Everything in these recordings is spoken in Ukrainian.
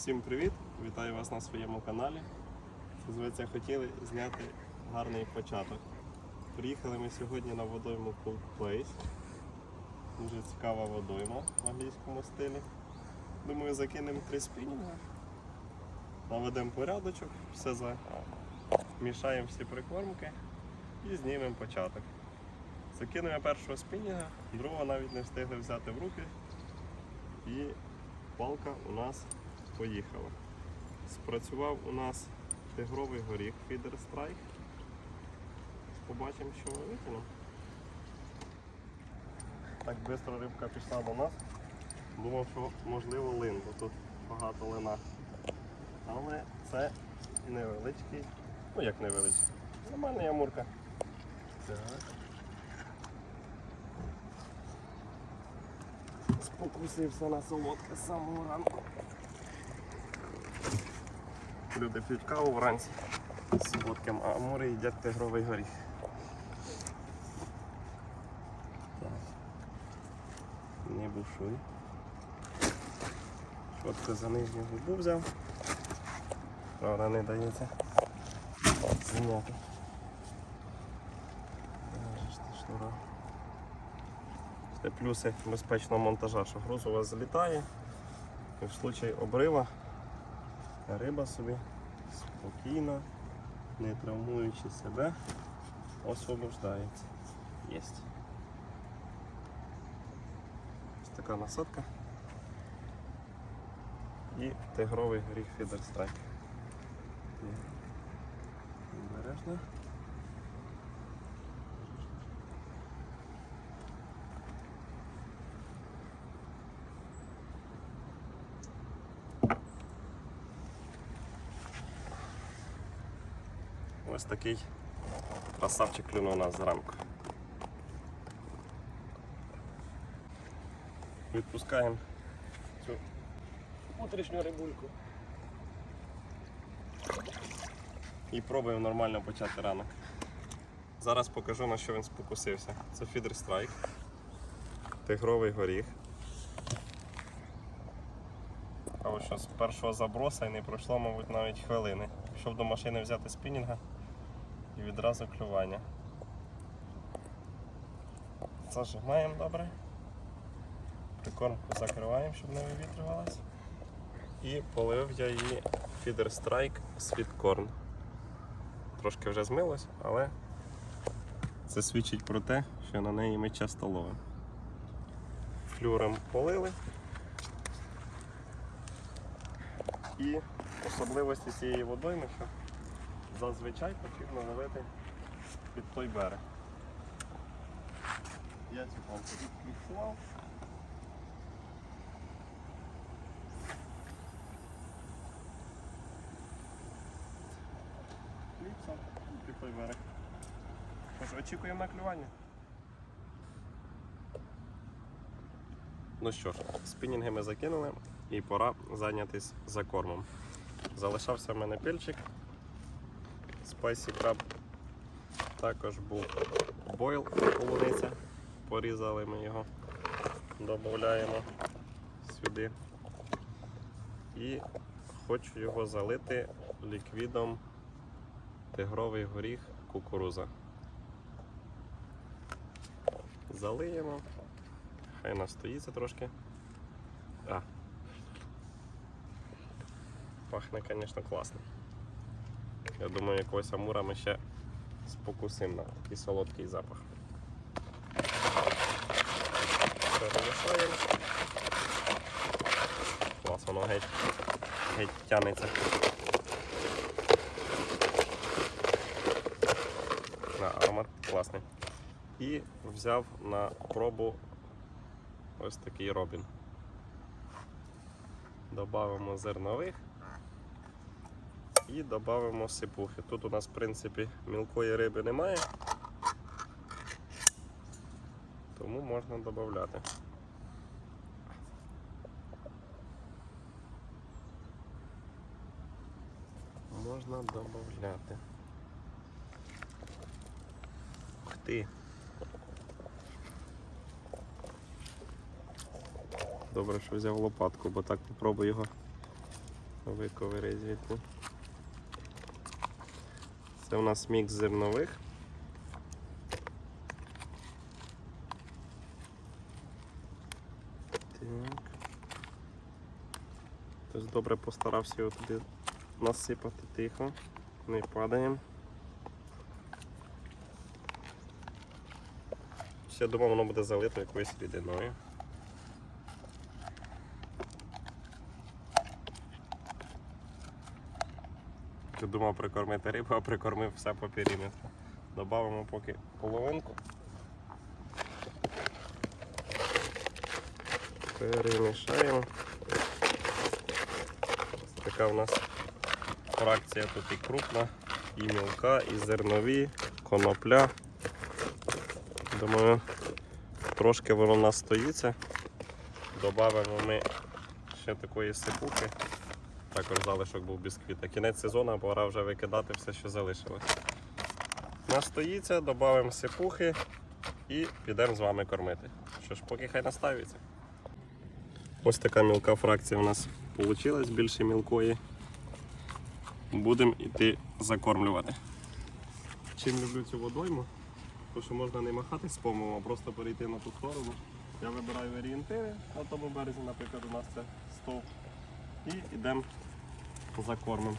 Всім привіт! Вітаю вас на своєму каналі. Зветься хотіли зняти гарний початок. Приїхали ми сьогодні на водойму Cold Place. Дуже цікава водойма в англійському стилі. Думаю, закинемо три спінінга, наведемо порядочок, все замішаємо всі прикормки і знімемо початок. Закинемо першого спінінга, другого навіть не встигли взяти в руки. І палка у нас поїхала. Спрацював у нас тигровий горіх Feeder Strike. Побачимо, що ми викинемо. Так швидко рибка пішла до нас. Думав, що можливо лин, бо тут багато лина. Але це невеличкий, ну як невеличкий, нормальна ямурка. Так. Спокусився на солодке з самого ранку. Люди п'ють каву вранці з солодким, а амури їдять тигровий горіх. Не бушуй. Чотко за нижню губу взяв. Правда, не дається зняти. Це плюси безпечного монтажа, що груз у вас злітає. І в случаї обрива риба собі спокійно, не травмуючи себе, освобождається. Єсть. Ось така насадка. І тигровий гріх фідерстрайк. Обережно. Ось такий красавчик клюнув нас зранку. Відпускаємо цю утрішню рибульку. І пробуємо нормально почати ранок. Зараз покажу на що він спокусився. Це фідер страйк, тигровий горіх. Ось що з першого заброса і не пройшло, мабуть, навіть хвилини. Пішов до машини взяти спінінга і відразу клювання. Зажимаємо добре. Прикормку закриваємо, щоб не вивітрювалась. І полив я її Feeder Strike Corn. Трошки вже змилось, але це свідчить про те, що на неї ми часто ловимо. Флюром полили. І особливості цієї водойми, що зазвичай потрібно ловити під той берег. Я цю палку тут. Кліпса і під той берег. Тож очікуємо на клювання. Ну що ж, спінінги ми закинули і пора зайнятися закормом. Залишався в мене пільчик. Spicy Crab. Також був бойл полуниця. Порізали ми його, додаємо сюди. І хочу його залити ліквідом тигровий горіх кукуруза. Залиємо. Хай настоїться трошки. А. Пахне, звісно, класно. Я думаю, якогось амура ми ще спокусимо на такий солодкий запах. Перемішаємо. Клас, воно геть, геть тянеться. На аромат класний. І взяв на пробу ось такий робін. Добавимо зернових і додамо сипухи. Тут у нас, в принципі, мілкої риби немає, тому можна додати. Можна додати. Ух ти! Добре, що взяв лопатку, бо так попробую його Виковири звідти. Це у нас мікс зернових. Так. Тож добре постарався його туди насипати тихо, не падаємо. Ще думав, воно буде залито якоюсь рідиною. Я думав прикормити рибу, а прикормив все по периметру. Добавимо поки половинку. Перемішаємо. Така в нас фракція тут і крупна, і мілка, і зернові, конопля. Думаю, трошки воно настоїться. Добавимо ми ще такої сипухи. Також залишок був бісквіта. Кінець сезону, пора вже викидати все, що залишилось. Настоїться, додамо сипухи і підемо з вами кормити. Що ж, поки хай наставиться. Ось така мілка фракція у нас вийшла, більше мілкої. Будемо йти закормлювати. Чим люблю цю водойму? Тому що можна не махати з помилом, а просто перейти на ту сторону. Я вибираю орієнтири на тому березі, наприклад, у нас це стовп. І йдемо за кормом.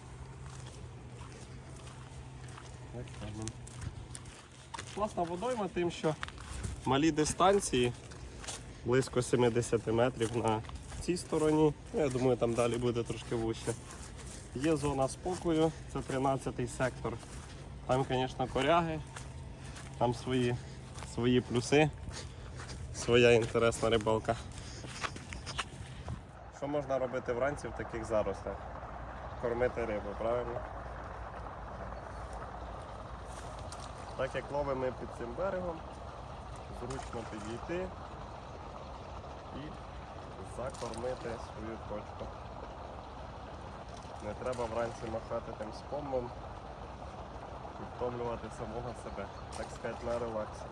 Класна водойма тим, що малі дистанції, близько 70 метрів на цій стороні. Ну, Я думаю, там далі буде трошки вище. Є зона спокою, це 13-й сектор. Там, звісно, коряги, там свої, свої плюси, своя інтересна рибалка. Що можна робити вранці в таких зарослях? Кормити рибу, правильно? Так як ловимо під цим берегом, зручно підійти і закормити свою точку. Не треба вранці махати тим спомом і втомлювати самого себе, так сказати, на релаксі.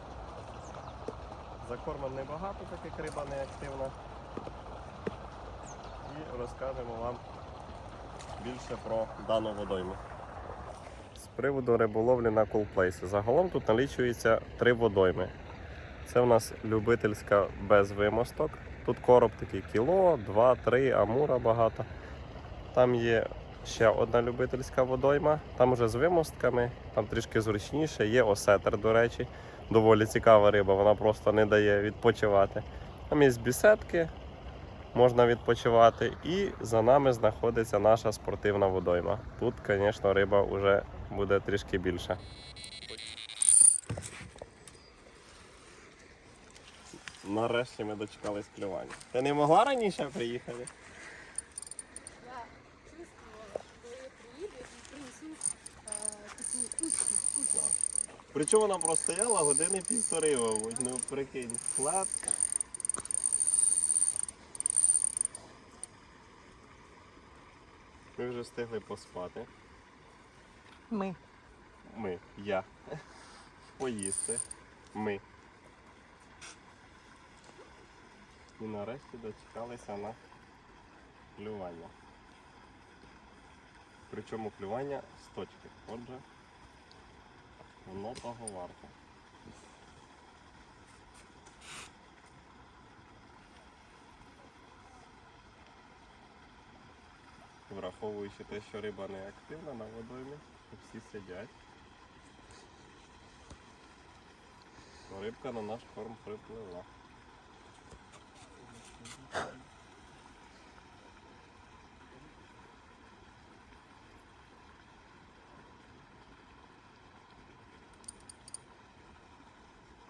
Закормом небагато, так як риба не активна і розкажемо вам більше про дану водойму. З приводу риболовлі на Cool Загалом тут налічується три водойми. Це в нас любительська без вимосток. Тут короб такий кіло, два, три, амура багато. Там є ще одна любительська водойма, там вже з вимостками, там трішки зручніше, є осетр, до речі. Доволі цікава риба, вона просто не дає відпочивати. Там є бісетки, можна відпочивати. І за нами знаходиться наша спортивна водойма. Тут, звісно, риба вже буде трішки більша. Нарешті ми дочекались клювання. Ти не могла раніше приїхати? Причому вона простояла години півтори, мабуть, ну прикинь, флет. Ми вже встигли поспати. Ми. Ми, я. Поїсти. Ми. І нарешті дочекалися на клювання. Причому клювання з точки. Отже, воно того варто. Враховуючи те, що риба не активна на водоймі, що всі сидять. Рибка на наш корм приплила.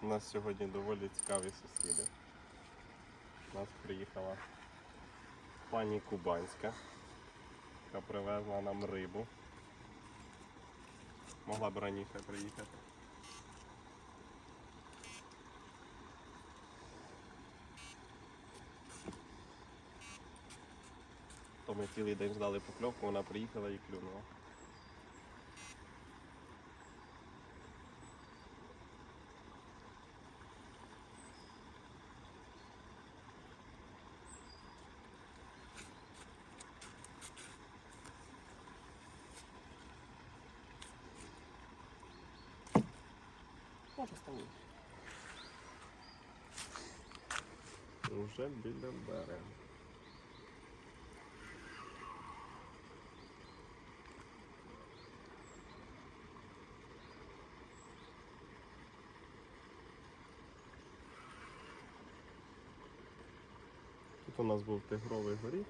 У нас сьогодні доволі цікаві сусіди. У нас приїхала пані Кубанська, яка привезла нам рибу. Могла б раніше приїхати. То ми цілий день ждали покльовку, вона приїхала і клюнула. Уже біля берега. Тут у нас був тигровий горіх.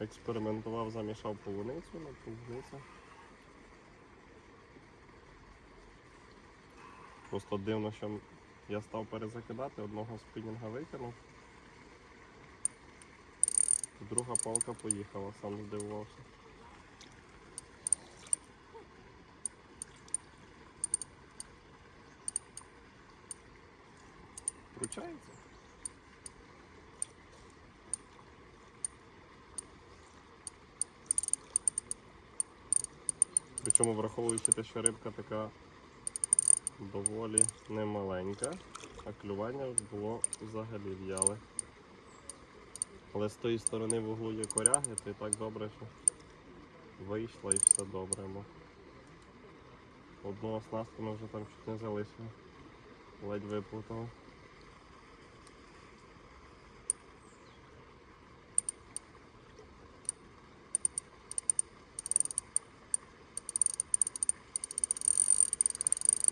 Експериментував, замішав полуницю на полуниця. Просто дивно, що я став перезакидати, одного спинінга викинув. Друга палка поїхала, сам здивувався. Вручається? Причому враховуючи те, що рибка така доволі немаленька, а клювання було взагалі в'яле. Але з тої сторони в углу є коряги, то і так добре, що вийшло і все добре. Бо одну оснастку ми вже там чуть не залишили. Ледь виплутав.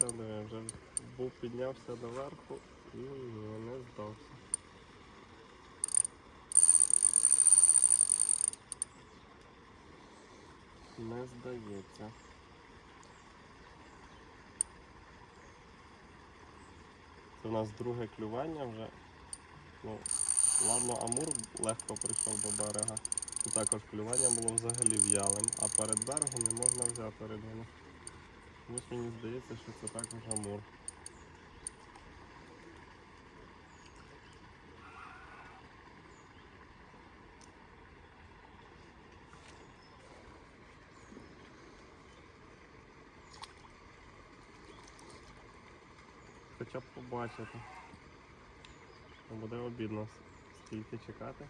Та не, вже був піднявся доверху і не здався. Не здається. Це в нас друге клювання вже. Ну, ладно, Амур легко прийшов до берега. І також клювання було взагалі в'ялим, а перед берегом не можна взяти рибину. Ось мені здається, що це також Амур. Хоча б побачити. Буде обідно стільки чекати.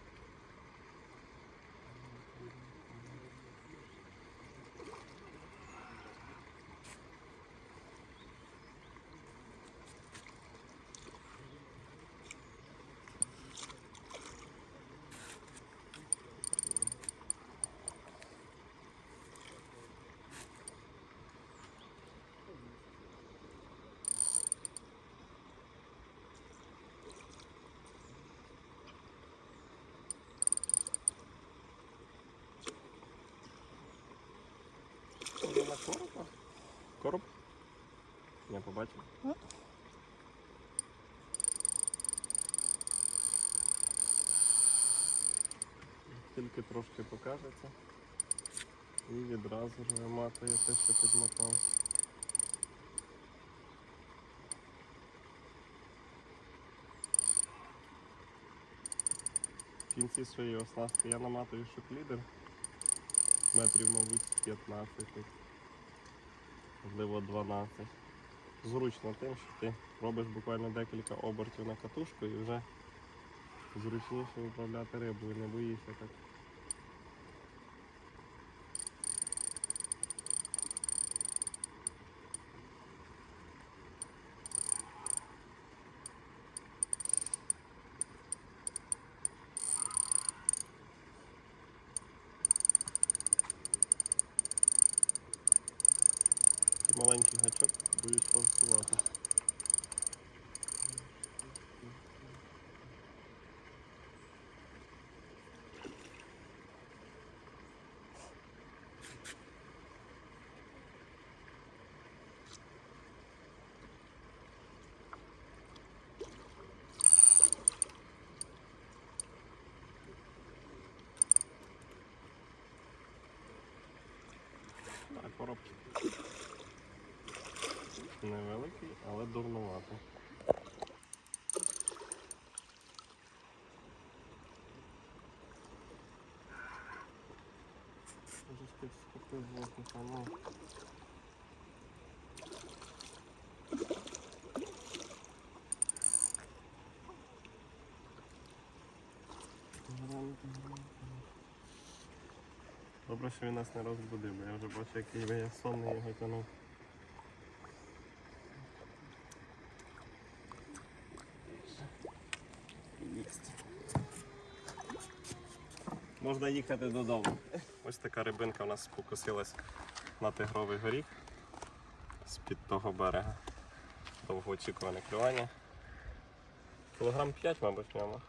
Може на коропа? Короб? Побачив. М? Тільки трошки покажеться. І відразу ж виматує те, що підмотав. В кінці своєї оснастки я наматую шоклідер метрів, мабуть, 15, можливо 12. Зручно тим, що ти робиш буквально декілька обертів на катушку і вже зручніше управляти рибою, не боїшся так. Маленький гачок, боюсь форсувати. Так, короб невеликий, але воздуха, ну. Добре, що він нас не розбудив, бо я вже бачу, який я сонний його тянув. Можна їхати додому. Ось така рибинка у нас покусилась на тигровий горіх з-під того берега. Довгоочікуване клювання. Кілограм 5, мабуть, в ньому.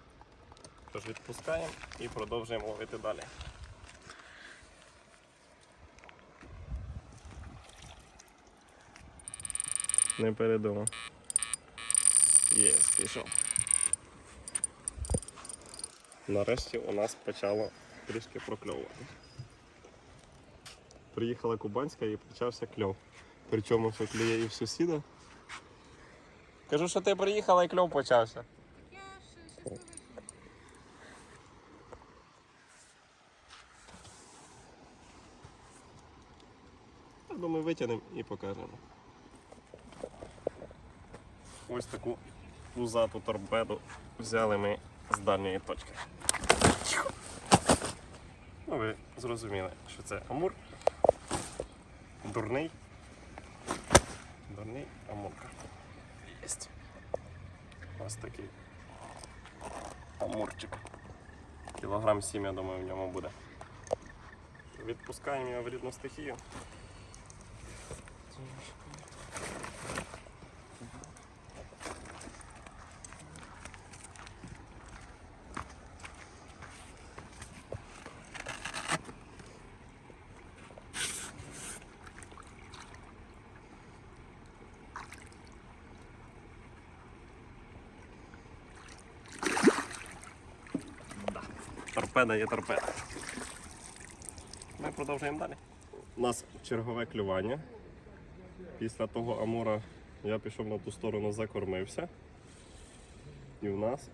Тож відпускаємо і продовжуємо ловити далі. Не передумав. Є, пішов. Нарешті у нас почало трішки прокльовувати. Приїхала Кубанська і почався кльов. Причому що клює і в сусіда. Кажу, що ти приїхала і кльов почався. Я ще думаю, витягнемо і покажемо. Ось таку пузату торпеду взяли ми з дальньої точки. Ну, ви зрозуміли, що це амур. Дурний. Дурний амурка. Єсть. Ось такий амурчик. Кілограм сім, я думаю, в ньому буде. Відпускаємо його в рідну стихію. Торпеда є торпеда. Ми продовжуємо далі. У нас чергове клювання. Після того амура я пішов на ту сторону, закормився. І в нас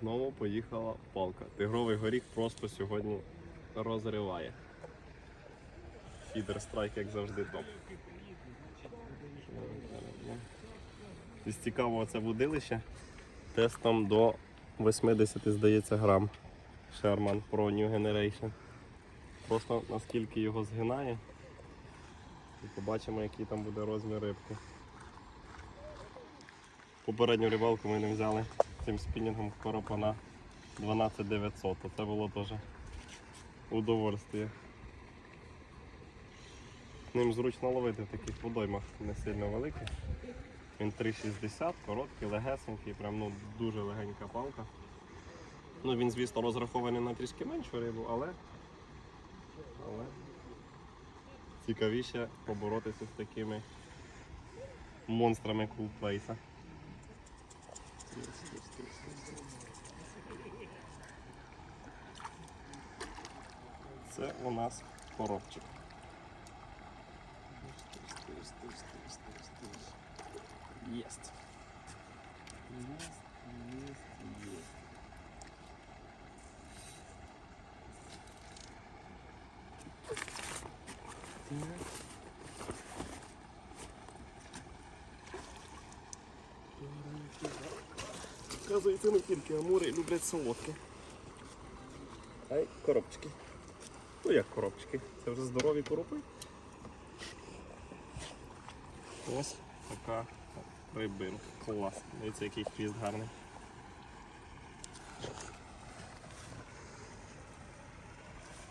знову поїхала палка. Тигровий горіх просто сьогодні розриває. Фідер страйк, як завжди, топ. Із цікавого це будилище тестом до 80, здається, грам. Sherman Pro New Generation. Просто наскільки його згинає. І побачимо, який там буде розмір рибки. Попередню рибалку ми не взяли цим спінінгом коропа на 12900. то Це було теж удовольствие. Ним зручно ловити в таких водоймах не сильно великих. Він 3,60, короткий, легесенький, прям ну, дуже легенька палка. Ну, він, звісно, розрахований на трішки меншу рибу, але, але цікавіше поборотися з такими монстрами кулплейса. Це у нас коробчик. Єсть єсть, єсть. Оказується, не тільки амури люблять солодке. А й коробчики. Ну як коробчики? Це вже здорові коропи. Ось така рибинка. Клас. Дивіться, який хвіст гарний.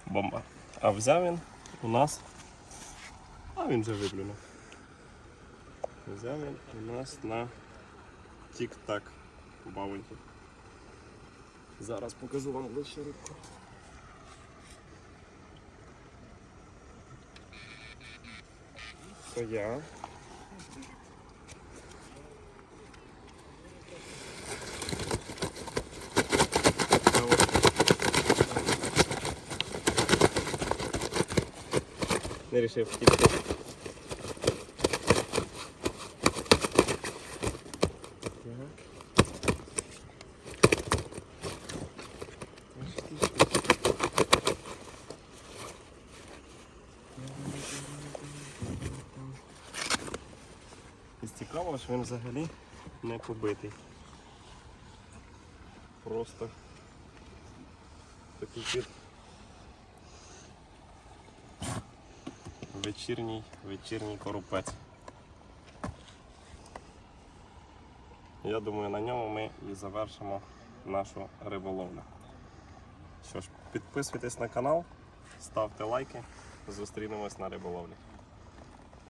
Бомба. А взяв він у нас. А він вже виплюнув. Взяв він у нас на тік-так баунті. Зараз покажу вам ближче рибку. То я. Не рішив втікти. Ага. І що він взагалі не побитий. Просто такий під вечірній, вечірній коропець. Я думаю, на ньому ми і завершимо нашу риболовлю. Що ж, Підписуйтесь на канал, ставте лайки. Зустрінемось на риболовлі.